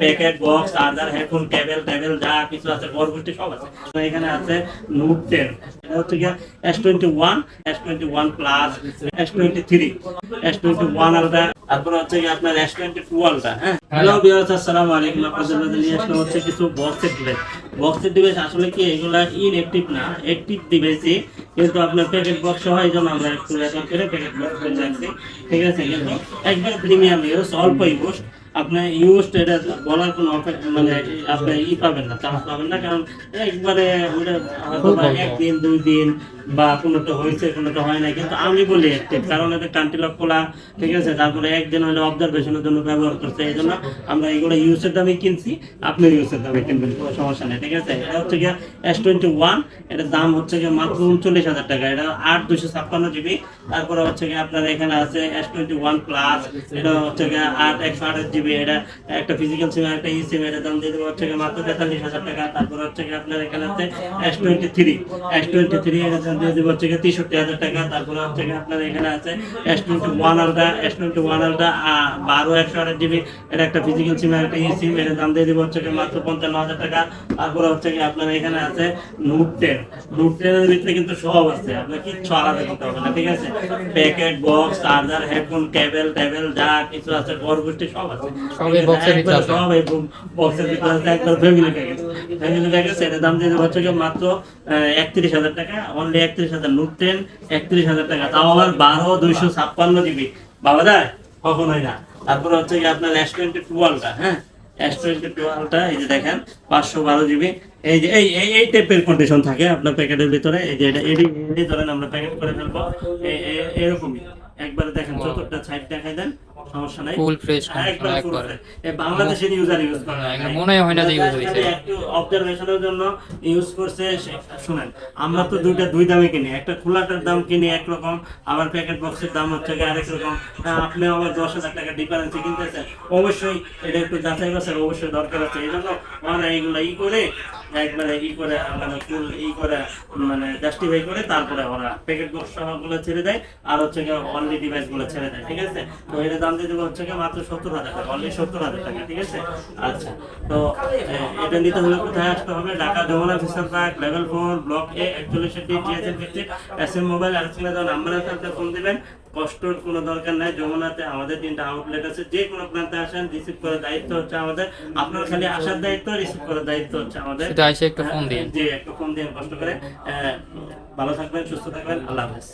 Packet box, charger, headphone, cable table যা কিছু আছে বরগুষ্টি সব আছে। এখানে আছে নোট টেন এটা হচ্ছে গিয়ে S twenty one S twenty one plus S twenty three S twenty one ultra তারপরে হচ্ছে গিয়ে আপনার এস টোয়েন্টি টু আলটা হ্যাঁ? হ্যালো বিয়াস আসসালামু আলাইকুম। আপনাদের মধ্যে নিয়ে আসলে হচ্ছে কিছু বক্সের ডিভাইস বক্সের ডিভাইস আসলে কি, এগুলা ইনএক্টিভ না অ্যাক্টিভ ডিভাইসই কিন্তু আপনার প্যাকেট বক্স হয় এই আমরা একটু করে প্যাকেট বক্স করে রাখছি। ঠিক আছে, কিন্তু একদম প্রিমিয়াম ইউজ অল্প ইউজ আপনার ইউজ এটা বলার কোনো মানে আপনি ই পাবেন না চান্স পাবেন না কারণ একবারে ওটা হয়তো বা একদিন দুই দিন বা কোনোটা হয়েছে কোনোটা হয় না কিন্তু আমি বলি কারণ এটা খোলা ঠিক আছে তারপরে একদিন হলে অবজারভেশনের জন্য ব্যবহার করছে এই জন্য আমরা এগুলো ইউজের দামে কিনছি আপনি ইউজের দামে কিনবেন কোনো সমস্যা নেই ঠিক আছে? এটা হচ্ছে গিয়ে এস টোয়েন্টি ওয়ান এটার দাম হচ্ছে গিয়ে মাত্র উনচল্লিশ হাজার টাকা এটা আট দুশো ছাপ্পান্ন জিবি তারপরে হচ্ছে গিয়ে আপনার এখানে আছে এস টোয়েন্টি ওয়ান প্লাস এটা হচ্ছে গিয়ে আট একশো আঠাশ জিবি এটা একটা ফিজিক্যাল সিম একটা ই সিম এটার দাম দিয়ে দেবো হচ্ছে মাত্র তেতাল্লিশ হাজার টাকা। তারপরে হচ্ছে গিয়ে আপনার এখানে আছে S twenty three S twenty three এটার দাম দিয়ে দেবো হচ্ছে তেষট্টি হাজার টাকা। তারপরে হচ্ছে গিয়ে আপনার এখানে আছে S twenty one ultra S twenty one ultra বারো একশো আঠাশ জিবি এটা একটা ফিজিক্যাল সিম একটা ই সিম এটার দাম দিয়ে দেবো হচ্ছে গিয়ে মাত্র পঞ্চান্ন হাজার টাকা। তারপরে হচ্ছে কি আপনার এখানে আছে নোট টেন নোট টেনের ভিতরে কিন্তু সব আছে। আপনার কিচ্ছু আলাদা করতে হবে না, ঠিক আছে? Packet, box, charger, headphone cable table যা কিছু আছে বরগুষ্টি সব আছে। সব এই box এর ভিতরে আছে? সব এই বক্সের ভিতরে আছে একবার ফ্যামিলি প্যাকেজ ফ্যামিলি প্যাকেজ এটার দাম দিয়ে হচ্ছে গিয়ে মাত্র একত্রিশ হাজার টাকা। অনলি একত্রিশ হাজার নোট টেন একত্রিশ হাজার টাকা। তাও আবার বারো দুইশো ছাপ্পান্ন জিবি বাবা দেয় কখনোই না? তারপর হচ্ছে কি আপনার এস টোয়েন্টি টুয়েলভটা হ্যাঁ? এস টোয়েন্টি টুয়েলভটা এই যে দেখেন পাঁচশো বারো জিবি এই যে এই এই টাইপের কন্ডিশন থাকে আপনার প্যাকেটের ভিতরে। এই যে এটা এডি এডি ধরেন আমরা প্যাকেট করে ফেলব। এরকমই। একবারে দেখেন চতুর্থটা সাইড দেখাই দেন সমস্যা নাই। ফুল ফ্রেশ একবার এই বাংলাদেশের ইউজার ইউজ করে মনে হয় না যে use হয়েছে। একটু অবজারভেশনের জন্য ইউজ করছে শুনেন আমরা তো দুইটা দুই দামে কিনি। একটা খোলাটার দাম কিনি একরকম আবার প্যাকেট বক্সের দাম হচ্ছে গিয়ে আরেক রকম। আপনি আবার দশ হাজার টাকা ডিফারেন্সে কিনতেছেন। অবশ্যই এটা একটু যাচাই বাছাই অবশ্যই দরকার আছে। এই জন্য ওরা এইগুলো ই করে একবারে ই করে মানে ই করে মানে জাস্টিফাই করে তারপরে ওরা প্যাকেট বক্সগুলো ছেড়ে দেয়, আর হচ্ছে গিয়ে অনলি ডিভাইসগুলো ছেড়ে দেয়, ঠিক আছে? তো এটা দাম দিয়ে দেবো হচ্ছে গিয়ে মাত্র সত্তর হাজার টাকা অনলি সত্তর হাজার টাকা, ঠিক আছে? আচ্ছা তো এটা নিতে হলে কোথায় আসতে হবে? Dhaka Jamuna future park level four block A একচল্লিশ ডি জিএসএল ভিত্তিক এস এম মোবাইল আর নাম্বার আছে ফোন দিবেন। কষ্টর কোনো দরকার নাই যমুনাতে আমাদের তিনটা আউটলেট আছে যে কোনো প্রান্তে আসেন রিসিভ করার দায়িত্ব হচ্ছে আমাদের। আপনার খালি আসার দায়িত্ব রিসিভ করার দায়িত্ব হচ্ছে আমাদের। শুধু এসে একটা ফোন দিন। জি একটা ফোন দিন কষ্ট করে। ভালো থাকবেন সুস্থ থাকবেন আল্লাহ হাফেজ।